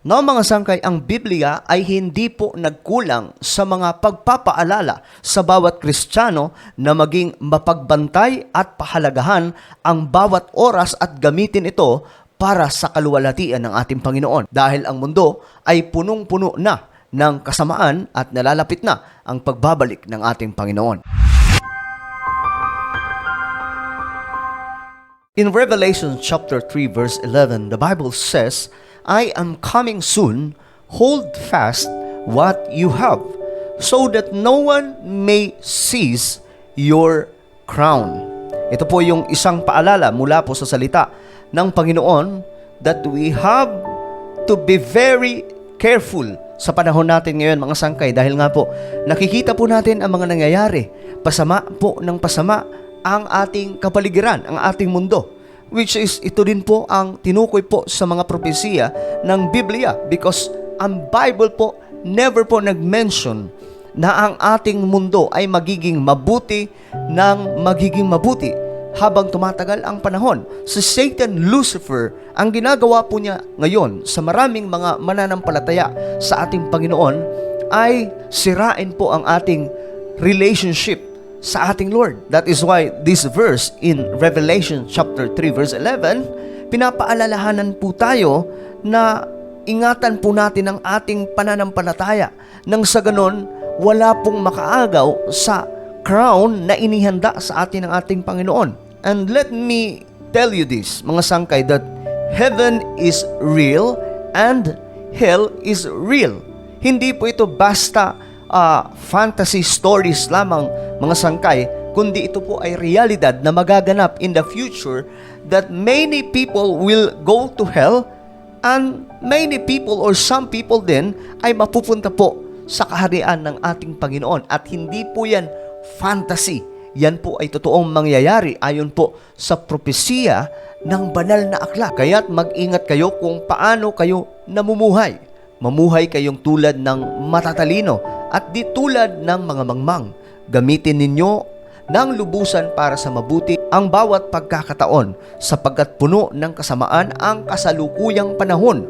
No, mga sangkay, ang Biblia ay hindi po nagkulang sa mga pagpapaalala sa bawat Kristiyano na maging mapagbantay at pahalagahan ang bawat oras at gamitin ito para sa kaluwalhatian ng ating Panginoon. Dahil ang mundo ay punong-puno na ng kasamaan at nalalapit na ang pagbabalik ng ating Panginoon. In Revelation chapter 3 verse 11, the Bible says, I am coming soon, hold fast what you have, so that no one may seize your crown. Ito po yung isang paalala mula po sa salita ng Panginoon that we have to be very careful sa panahon natin ngayon mga sangkay dahil nga po nakikita po natin ang mga nangyayari. Pasama po ng pasama ang ating kapaligiran, ang ating mundo which is ito din po ang tinukoy po sa mga propesiya ng Biblia because ang Bible po never po nag-mention na ang ating mundo ay magiging mabuti ng magiging mabuti habang tumatagal ang panahon. Si Satan Lucifer, ang ginagawa po niya ngayon sa maraming mga mananampalataya sa ating Panginoon ay sirain po ang ating relationship sa ating Lord. That is why this verse in Revelation chapter 3 verse 11, pinapaalalahanan po tayo na ingatan po natin ang ating pananampalataya nang sa ganon wala pong makaagaw sa crown na inihanda sa atin ng ating Panginoon. And let me tell you this, mga sangkay, that heaven is real and hell is real. Hindi po ito basta ah, fantasy stories lamang mga sangkay, kundi ito po ay realidad na magaganap in the future that many people will go to hell and many people or some people din ay mapupunta po sa kaharian ng ating Panginoon at hindi po yan fantasy. Yan po ay totoong mangyayari ayon po sa propesiya ng banal na aklat. Kaya't mag-ingat kayo kung paano kayo namumuhay. Mamuhay kayong tulad ng matatalino at di tulad ng mga mangmang. Gamitin ninyo ng lubusan para sa mabuti ang bawat pagkakataon sapagkat puno ng kasamaan ang kasalukuyang panahon.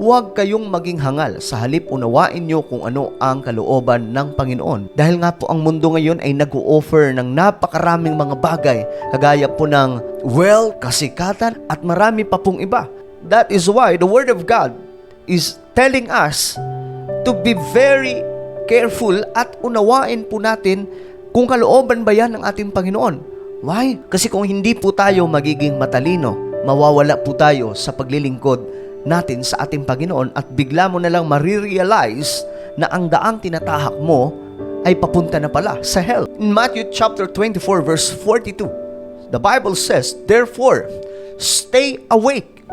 Huwag kayong maging hangal sa halip unawain nyo kung ano ang kalooban ng Panginoon. Dahil nga po ang mundo ngayon ay nag-o-offer ng napakaraming mga bagay kagaya po ng wealth, kasikatan at marami pa pong iba. That is why the Word of God is telling us to be very careful at unawain po natin kung kalooban ba yan ng ating Panginoon. Why? Kasi kung hindi po tayo magiging matalino, mawawala po tayo sa paglilingkod natin sa ating Panginoon at bigla mo na lang marirealize na ang daang tinatahak mo ay papunta na pala sa hell. In Matthew chapter 24 verse 42, the Bible says, Therefore, stay awake,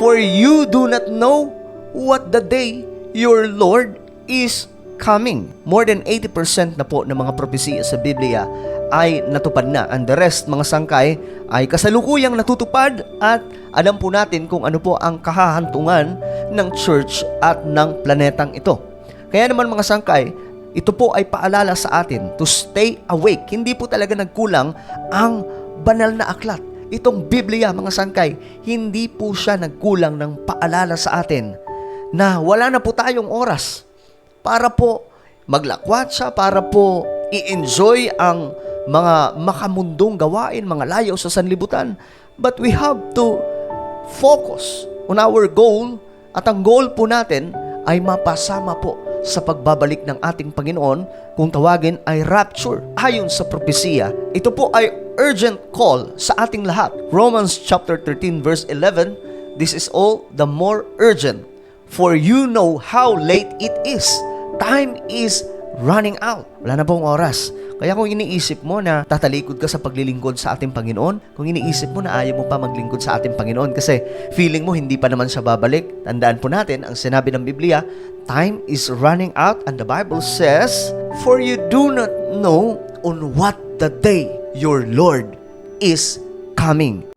for you do not know what the day your Lord is coming. More than 80% na po ng mga propesiya sa Biblia ay natupad na. And the rest, mga sangkay, ay kasalukuyang natutupad at alam po natin kung ano po ang kahahantungan ng church at ng planetang ito. Kaya naman mga sangkay, ito po ay paalala sa atin to stay awake. Hindi po talaga nagkulang ang banal na aklat. Itong Biblia, mga sangkay, hindi po siya nagkulang ng paalala sa atin na wala na po tayong oras para po maglakwat siya, para po i-enjoy ang mga makamundong gawain, mga layaw sa sanlibutan. But we have to focus on our goal at ang goal po natin ay mapasama po sa pagbabalik ng ating Panginoon kung tawagin ay rapture. Ayon sa propesiya, ito po ay urgent call sa ating lahat. Romans chapter 13 verse 11, this is all the more urgent for you know how late it is. Time is running out. Wala na pong oras. Kaya kung iniisip mo na tatalikod ka sa paglilingkod sa ating Panginoon, kung iniisip mo na ayaw mo pa maglingkod sa ating Panginoon kasi feeling mo hindi pa naman siya babalik, tandaan po natin ang sinabi ng Biblia, time is running out and the Bible says, For you do not know on what the day your Lord is coming.